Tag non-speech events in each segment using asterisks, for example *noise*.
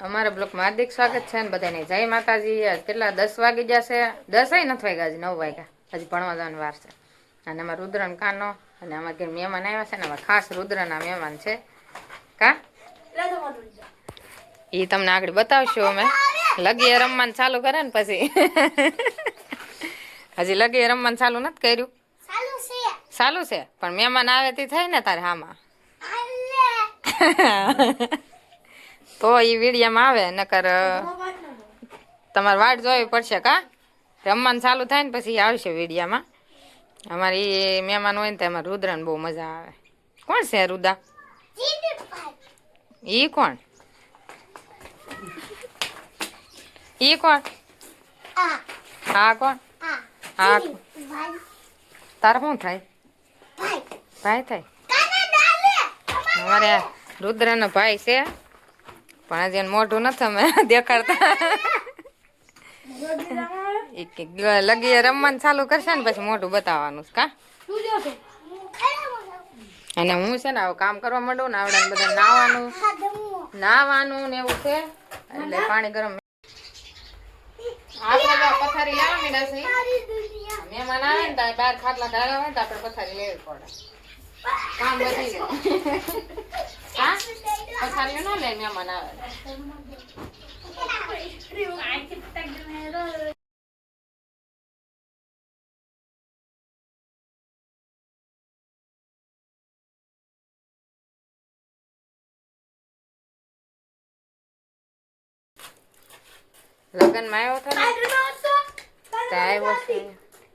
અમારા બ્લોકમાં હાર્દિક સ્વાગત છે ને બધાને જય માતાજી. કેટલા દસ વાગી જશે દસ નથી વાગ્યા હજી નવ વાગ્યા. હજી ભણવા જવાનું વાર છે. અને અમારા રુદ્રન કાનો અને અમારા ઘેર મહેમાન આવ્યા છે ને અમારા ખાસ રુદ્રના મહેમાન છે. કા? એ તમને આગળ બતાવશું અમે. લગીએ રમવાનું ચાલુ કરે ને પછી. હજી લગીએ રમવાનું ચાલુ નથી કર્યું. ચાલુ છે. પણ મહેમાન આવે તે થાય ને તારે હામાં. *laughs* તો એ વિડીયામાં આવે નકર તમારે વાટ જોવી પડશે કા? રમવાનું ચાલુ થાય ને પછી આવશે વિડીયામાં. અમારે મહેમાન હોય ને તો એમાં રુદ્રને બહુ મજા આવે. કોણ છે રુદા? ઈ કોણ? ઈ કોણ? હા કોણ? હા તારે શું થાય? ભાઈ. થાય? અમારે અમારે રુદ્રનો ભાઈ છે. પણ હજી મોઢું નથી અમે *laughs* દેખાડતા. લગી રમવાનું ચાલુ કરશે ને પછી મોઢું બતાવવાનું કા? અને હું છે ને કામ કરવા માંડું ને આવડે ને બધા નાવાનું. નાવાનું ને એવું છે. એટલે પાણી ગરમ. પથારી લેવા માંડ્યા છે. મહેમાન આવે ને બાર ખાટલા ઢાળ્યા હોય ને તો આપણે પથારી લેવી પડે. કામ જાય. હા પથારી ન લે મહેમાન આવે લગ્નમાં આવ્યો હતો ને? આવ્યો છે.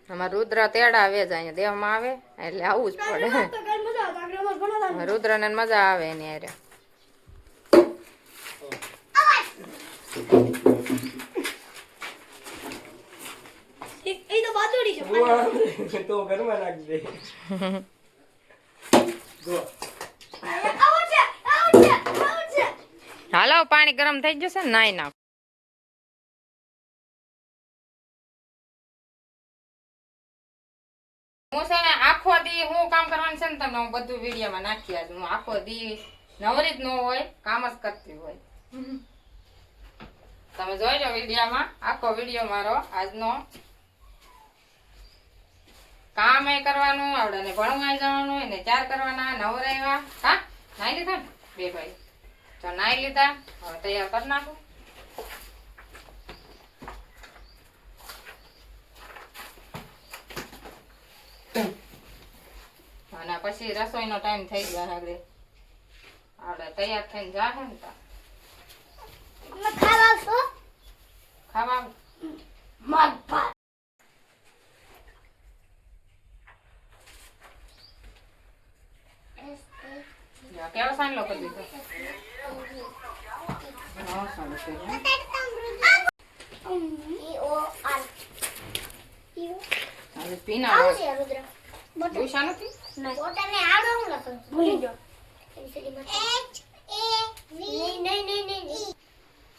અમારા રુદ્ર તેડા આવે જ અહીંયા દેહમાં આવે એટલે આવવું જ પડે. રુદ્રને મજા આવે એની અરે તો ઘરમાં હાલો પાણી ગરમ થઈ જશે ને નાઈ નાખો. હું છે ને આખો દી હું કામ કરવાનું છે ને તમને હું બધું વિડીયોમાં નાખી આજ હું આખો દી નવરી જ ન હોય કામ જ કરતી હોય. તમે જોઈ લો વિડીયોમાં આખો વીડિયો મારો આજનો. કામ એ કરવાનું આવડે ભણવા જવાનું એને ચાર કરવાના નવરાવ્યા હા નાઈ લીધા બે ભાઈ. તો નાઈ લીધા હવે તૈયાર કરી નાખું અને પછી રસોઈનો ટાઈમ થઈ ગયો આગળ. આપણે તૈયાર થઈને જાહે ને તા. ખાવા જા, કેવો સાંજલો કરી દીધો?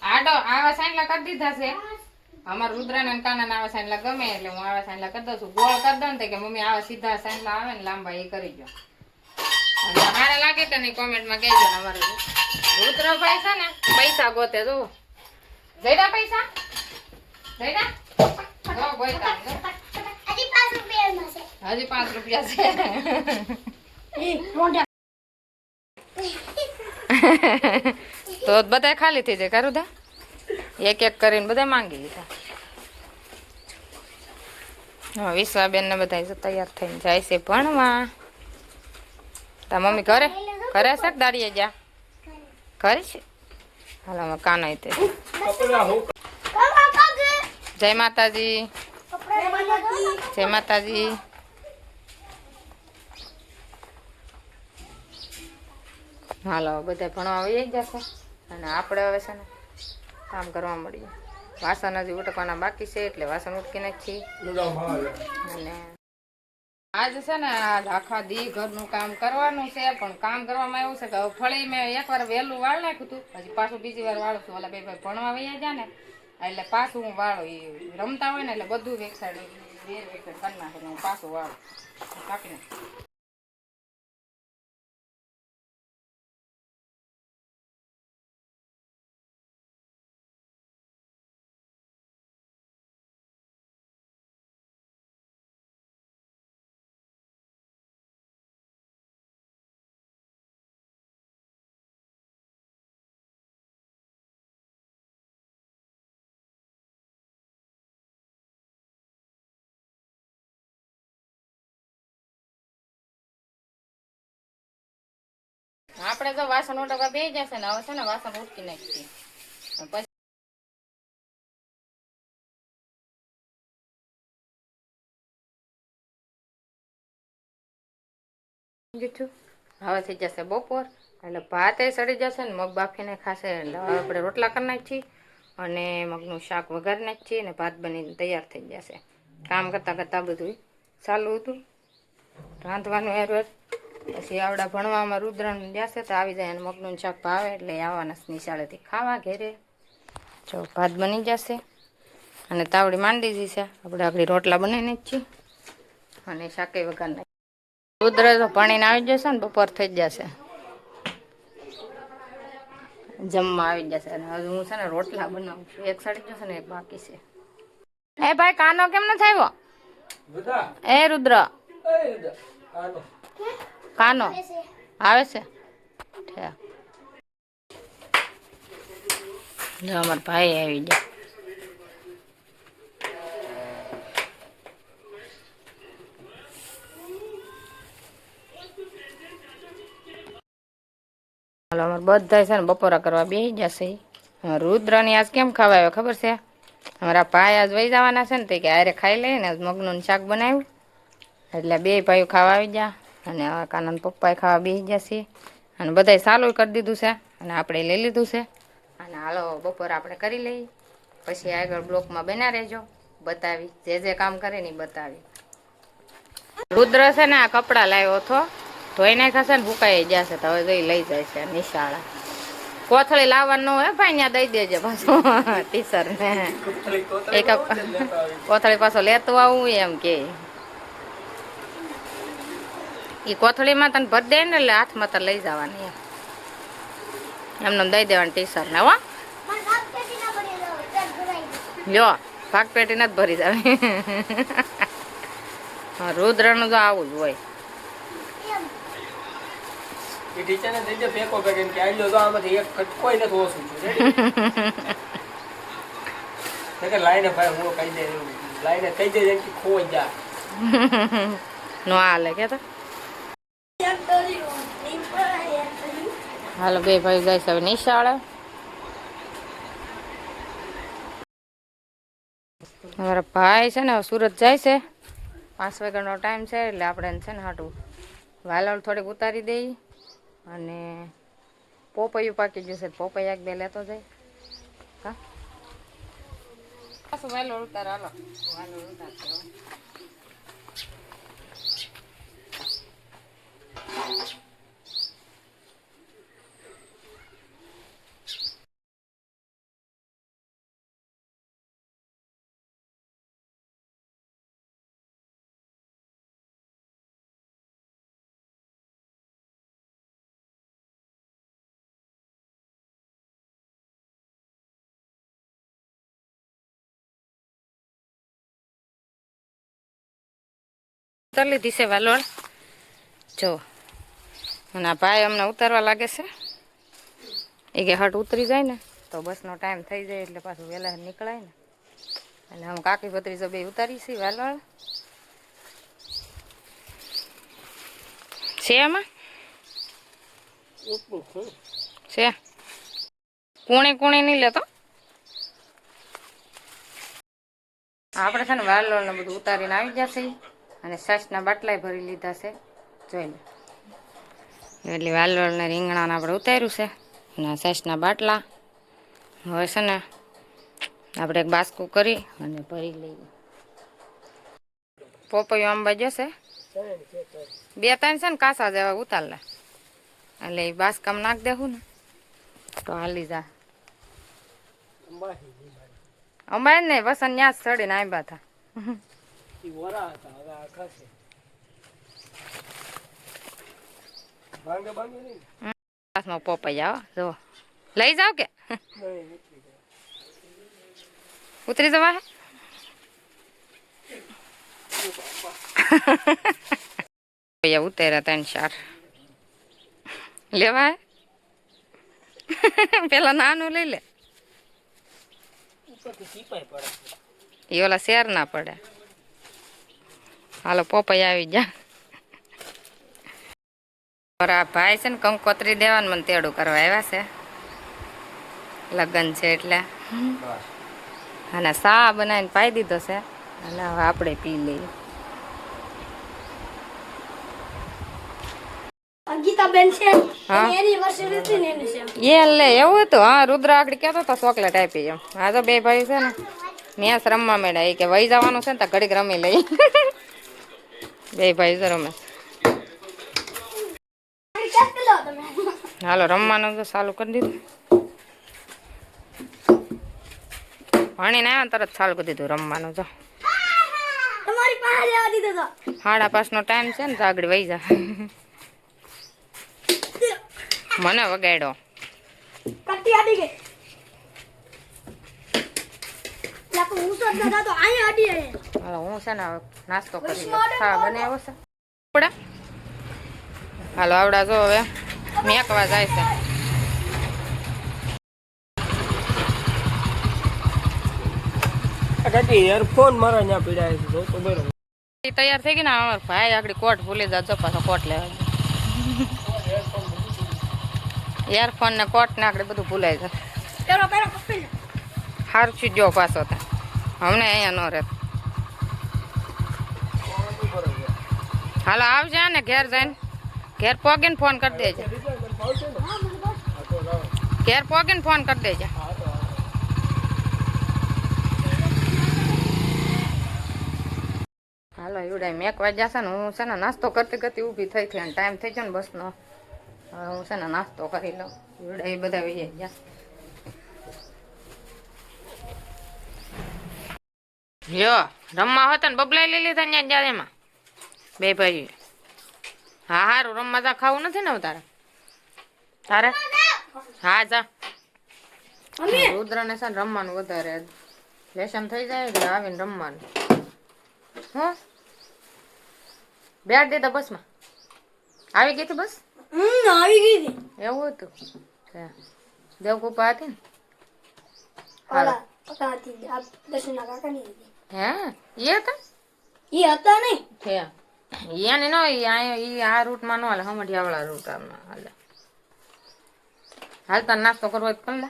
આડો આવા સાંજલા કરી દીધા છે. અમાર રુદ્રાના કાના આવા સાંજલા ગમે એટલે હું આવા સાંજલા કરી દઉં છું. ગોળ કરી દઉં ને કે મમ્મી આવા સીધા સાંજલા આવે ને લાંબા એ કરી દો. અને લાગે તો નહીં કોમેન્ટમાં કહેજો ને અમારે રુદ્રભાઈ છે ને પૈસા ગોતે જો જઈડા પૈસા? જઈડા જો જો. હજી પાંચ રૂપિયા છે. તો બધા ખાલી થઈ જાય કરું દા એક એક કરીને બધા માંગી લીધા. હા વિશ્વાબેન ને બધા તૈયાર થઈને જાય છે ભણવા. તા મમ્મી ઘરે? ઘરે છે કે દાડીએ જા ઘરે છે? હાલો અમે કાનો તે. જય માતાજી. જય માતાજી. હાલો બધા ભણવા આવી જશે? અને આપણે હવે છે ને કામ કરવા મળીએ. વાસણ હજી ઉટકવાના બાકી છે એટલે વાસણ ઉટકી ભાવે અને આજ છે ને આજ આખા દી ઘરનું કામ કરવાનું છે પણ કામ કરવામાં એવું છે કે હવે ફળી મેં એકવાર વહેલું વાળ નાખ્યું હતું હજી પાછું બીજી વાર વાળું છું. એટલે બે ભાઈ ભણવા વયા જાય ને એટલે પાછું હું વાળું એ રમતા હોય ને એટલે બધું વેકસાડ બે વેકસાડ કરી નાખે હું પાછું વાળું કાપી નાખું આપણે તો વાસણ ઉટકવા બે જશે ને હવે છે ને વાસણ ઉટકી નાખીએ. પછી જૂઠું? હવે થઈ જશે બપોર એટલે ભાત એ સડી જશે ને મગ બાફીને ખાશે. એટલે હવે આપણે રોટલા કરી નાખીએ અને મગનું શાક વઘારી નાખીએ અને ભાત બનીને તૈયાર થઈ જશે. કામ કરતાં કરતાં બધું ચાલુ હતું. રાંધવાનું એરવેર પછી આવડા ભણવામાં રુદ્રણ જશે તો આવી જાય અને મગનું શાક ભાવે એટલે આવવાના નિશાળેથી ખાવા ઘેરે. જો ભાત બની જશે અને તાવડી માંડી જશે છે. આપણે આગળ રોટલા બનાવીને જ છીએ. અને શાકે વગર રુદ્ર તો ભણીને આવી જશે ને બપોર થઈ જશે. જમવા આવી જશે. અને હવે હું છે ને રોટલા બનાવું છું. એક સડી જશે ને એક બાકી છે. એ ભાઈ કાનો કેમ નથી આવ્યો? એ રુદ્ર. એ કાનો આવે છે. અમારા ભાઈ આવી જાય હાલો અમારે બધા છે ને બપોરા કરવા બેસી જશે રુદ્રની આજ કેમ ખાવા આવ્યો ખબર છે? અમારા ભાઈ આજ વહી જવાના છે ને તે કે આરે ખાઈ લઈને આજ મગનું શાક બનાવ્યું. એટલે બે ભાઈઓ ખાવા આવી ગયા. અને આ કાનંદ પપ્પાએ ખાવા બેસી જશે અને બધાય સાલું કરી દીધું છે અને આપણે લઈ લીધું છે. અને હાલો બપોર આપણે કરી લઈએ. પછી આગળ બ્લોકમાં બના રહેજો. બતાવી જે જે કામ કરે ને બતાવી. રુદ્ર છે ને આ કપડાં લાવ્યો હતો. ધોઈ નાખ્યા છે ને ફૂકાઈ જશે તો હવે જોઈ લઈ જાય છે નિશાળા. કોથળી લાવવાનું હોય ભાઈ ત્યાં દઈ દેજે પાછો. *laughs* ટીચર ને. કોથળી એ કોથળી પાછો લેતો આવું એમ કે. એ કોથળીમાં તને ભરી દે ને એટલે હાથમાં તો લઈ જવાની એમ. એમને દઈ દેવાની ટીચર ને હો. લ્યો ભાગ પેટી નથી ભરી જાવ. *laughs* રુદ્રનું તો આવું જ હોય. ના ટીચરને દઈ દે ફેંકો કરીને કે આલ્યો તો આમાંથી એક કટકોય નથી ઓછું છે *laughs* નકર લાઈને ભાઈ હું કહી દે લાઈને કહી દે કે ખોઈ જા. *laughs* નો હાલે કે તો એક ડોલી ની પર એક ડોલી. હાલો, બે ભાઈ છે હવે નિશાળે અમારા ભાઈ છે ને સુરત જાય છે. પાંચ વાગ્યાનો ટાઈમ છે, એટલે આપણે છે ને હાટું વાલળ થોડીક ઉતારી દઈ અને પોપૈયું પાકી જશે પોપૈયા એક બે લેતો જાય. હા? વાલોળ ઉતાર, હાલો. વાલોળ. ઉતારી લીધી છે વાલોળ જો અને આ ભાઈ અમને ઉતારવા લાગે છે. એ કે હટ ઉતરી જાય ને, તો બસનો ટાઈમ થઈ જાય એટલે પાછું વહેલા નીકળાય ને. એટલે આમ કાકી ભત્રીજો બે ઉતારી છીએ વાલોળ છે એમાં છે. કુણે કુણે નહીં લેતો? આપણે છે ને વાલોળ ને બધું ઉતારીને આવી ગયા છીએ અને સાસના બાટલાય ભરી લીધા છે. જોઈ લે. એટલે વાલોળ ને રીંગણાને આપણે ઉતાર્યું છે અને સેસના બાટલા. હવે છે ને આપણે એક બાસ્કું કરી અને ભરી લઈએ. પોપૈયો આંબા જશે. બે ત્રણ છે ને કાસા જેવા ઉતાર લે એટલે એ બાસકામ નાખ દેવું ને. તો હાલી જા. અમારે ને વસન જ ચડીને આંબા હતા ઈ પોપાઈ હો, જો લઈ જાવ કે? ઉતરી જવા હે? પૈયા ઉતર્યા ત્રણ ચાર. લેવા પેલા નાનું લઈ લે. એ ઓલા શેર ના પડે? હાલો પોપાઈ આવી જા. મારા ભાઈ છે ને કંકોત્રી દેવાનું મને તેડું કરવા આવ્યા છે. લગ્ન છે એટલે. અને સા બનાવીને પાઈ દીધો છે. અને હવે આપણે પી લઈએ. હા. એવું હતું. હા રુદ્ર આગળ કેતો હતો ચોકલેટ આપી એમ. આ તો બે ભાઈ છે ને. મેં રમવા મેળા એ કે વહી જવાનું છે ને તો ઘડીક રમી લઈ *laughs* બે ભાઈ રમે. હાલો રમવાનું તો ચાલુ કરી દીધું. ભણીને આવ્યા તરત ચાલુ કરી દીધું રમવાનું તો. તમારી પાસે લેવા દીધો તો. સાડા પાંચનો ટાઈમ છે ને તો આગળ વહી જા. મને વગાડ્યો. હું છે ને નાસ્તો કરી બનાવ્યો છે. હાલો આવડા જો હવે. મેકવા જાય છે. આ કાકી earphone મારા ત્યાં પીડાય છે જો તો બરોબર. ઈ તૈયાર થઈ ગઈ ને અમાર ભાઈ આગળ કોટ ભૂલી જાજો પાછો કોટ લેવા એરફોન ને કોટ ને આગળ બધું ભૂલાઈ જાય સારું છું જો પાછો તા. હમણે અહીંયા ન રહે હાલો આવજે ને ઘેર જઈને. ઘેર પોગીન ફોન કરી દેજે. ઘેર પોગીન ફોન કરી દેજે. હાલો યુડાઈ મેં એક વાગ્યા છે ને હું છે ને નાસ્તો કરતી કરતી ઊભી થઈ થઈ અને ટાઈમ થઈ ગયો ને બસનો. હવે હું છે ને નાસ્તો કરી લઉં. એવડા બધા વહી ગયા. યો રમવા હતા ને બબલાઈ લઈ લીધા ને જાડેમાં બે ભાઈ હા હારું રમવા જા ખાવું નથી ને તારે? તારે? હા જા. રુદ્રને છે રમવાનું વધારે. લેશન થઈ જાય એટલે આવીને રમવાનું. હું? બેઠ દીધા બસમાં. આવી ગઈ હતી બસ? હમ આવી ગઈ હતી. એવું હતું. દેવકૃપા હતી ને? હે? એ હતા? એ હતા નહીં. એને નો, ઈ આ રૂટમાં નો હાલે હમઢિયાવાળા રૂટ હાલે. હાલ તાર નાસ્તો કરવો હોય તો લે.